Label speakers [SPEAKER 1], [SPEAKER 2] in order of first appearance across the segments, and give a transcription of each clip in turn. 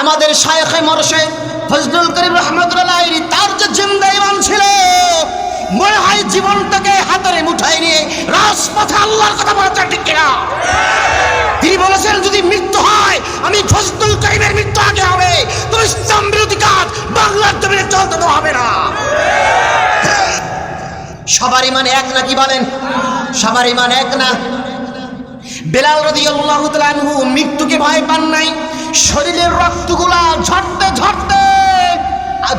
[SPEAKER 1] আমাদের শায়েখে মরশে ফজলুল করিম রহমতুল্লাহ তার যে জিন্দা ইমান ছিল, মনে হয় জীবনটাকে হাতের মুঠায় নিয়ে রাজপথে আল্লাহর কথা বলতে ঠিক কিনা? তিনি বলেছেন, যদি মৃত্যু হয়, আমি ফজলুল করিমের মৃত্যু আগে হবে। তো ইসলাম বিরোধী কাজ বাংলার জমিনে চলতে তো হবে না। সবার ইমান এক নাকি বলেন? সবার ইমান এক না? বেলাল রাদিয়াল্লাহু তাআলা মৃত্যুকে ভয় পান নাই। শরীরের রক্তগুলা ঝরতে ঝরতে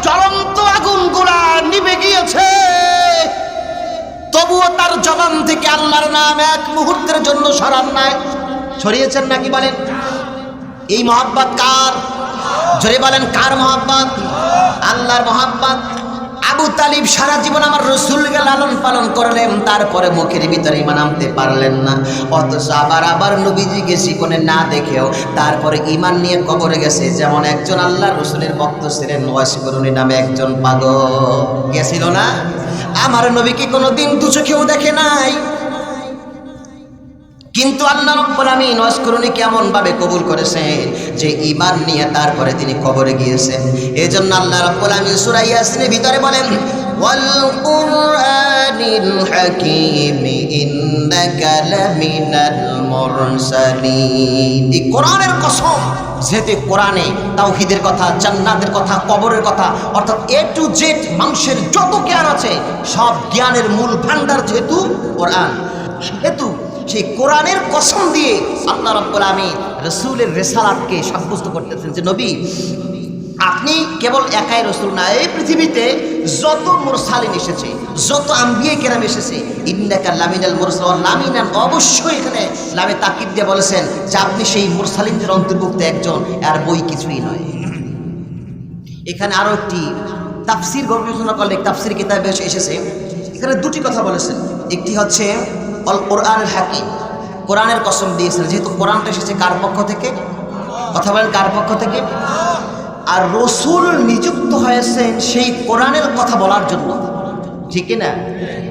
[SPEAKER 1] জ্বলন্ত আগুনগুলা নিভে গিয়েছে। তবুও তার জবান থেকে আল্লাহর নাম এক মুহূর্তের জন্য সরান নাই। সরিয়েছেন নাকি বলেন? এই মহাব্বত কার? জোরে বলেন, কার মহাব্বত? আল্লাহর মহাব্বত? আবু তালিব সারা জীবন আমার রসুলকে লালন পালন করলেন, তারপরে মুখের ভিতরে ইমান আনতে পারলেন না। অথচ আবার আবার নবীজিকে জীবনে না দেখেও তারপরে ইমান নিয়ে কবরে গেছে। যেমন একজন আল্লাহ রসুলের ভক্ত ছিলেন ওয়াসিকরুনি নামে একজন পাগল। গেছিল না? আমার নবীকে কোনোদিন দু চোখেও দেখে নাই? কিন্তু আল্লাহ রব্বুল আমিন ওয়াসকুরুনি কেমন ভাবে কবুল করেছেন? যে ঈমান নিয়ে তারপরে তিনি কবরে গিয়েছেন। এজন্য আল্লাহ রব্বুল আমিন সূরা ইয়াসিনের ভিতরে বলেন, ওয়াল কুরআনিল হাকীম ইন্নাকা লামিনাল মুরসালিন। এই কোরআনের কসম যেতে কোরআনে তাওহীদের কথা, জান্নাতের কথা, কবরের কথা, অর্থাৎ এ টু জেড মানুষের যত জ্ঞান আছে, সব জ্ঞানের মূল ভান্ডার যেহেতু কোরআন, সেহেতু সেই কোরআনের কসম দিয়ে আল্লাহ রব্বুল আমি রসুলের রেসালাতকে সাব্যস্ত করতেছেন যে নবী, আপনি কেবল একাই রসুল না, এই পৃথিবীতে যত মুরসালিন এসেছে, যত আম্বিয়ে কেরাম এসেছে, ইন্নাকা লামিনাল মোরসাল লামিনান অবশ্যই এখানে লামে তাকিদ দিয়ে বলেছেন যে আপনি সেই মুরসালিনদের অন্তর্ভুক্ত একজন, আর বই কিছুই নয়। এখানে আরও একটি তাফসির গবেষণা করলে তাফসির কিতাবে এসেছে। এখানে দুটি কথা বলেছেন। একটি হচ্ছে অল কোরআন হাকিম। কোরআনের কসম দিয়েছেন, যেহেতু কোরআনটা এসেছে কার পক্ষ থেকে? কথা বলেন কার পক্ষ থেকে? আর রসুল নিযুক্ত হয়েছেন সেই কোরআনের কথা বলার জন্য। ঠিক না?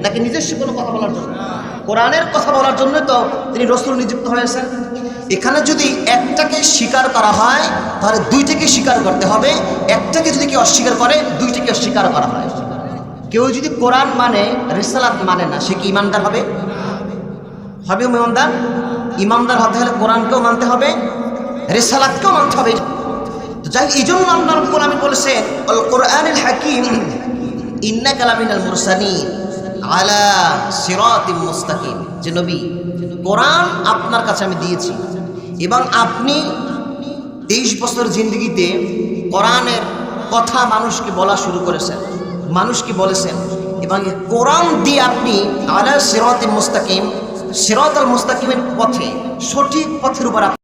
[SPEAKER 1] নাকি নিজস্ব কোনো কথা বলার জন্য? কোরআনের কথা বলার জন্য তো তিনি রসুল নিযুক্ত হয়েছেন। এখানে যদি একটাকে স্বীকার করা হয়, তাহলে দুইটাকে স্বীকার করতে হবে। একটাকে যদি কেউ অস্বীকার করে, দুইটাকে অস্বীকার করা হয়। কেউ যদি কোরআন মানে রেসালাত মানে না, সে কি ইমানদার হবে? হবে ইমানদার ইমানদার হতে হলে কোরআনকেও মানতে হবে, রেসালাতকেও মানতে হবে। তো যাই এই জন্য আল্লাহ রব্বুল আমিন বলেছেন আল কোরআনুল হাকিম ইন্না কালামিনাল মুরসালিন, আলা সিরাতিম মুস্তাকিম। যে নবী, কোরআন আপনার কাছে আমি দিয়েছি, এবং আপনি তেইশ বছর জিন্দগিতে কোরআনের কথা মানুষকে বলা শুরু করেছেন, মানুষকে বলেছেন, এবং কোরআন দিয়ে আপনি আলা সিরাতিম মুস্তাকিম সিরাত আল মুস্তাকিমের পথে সঠিক পথের উপর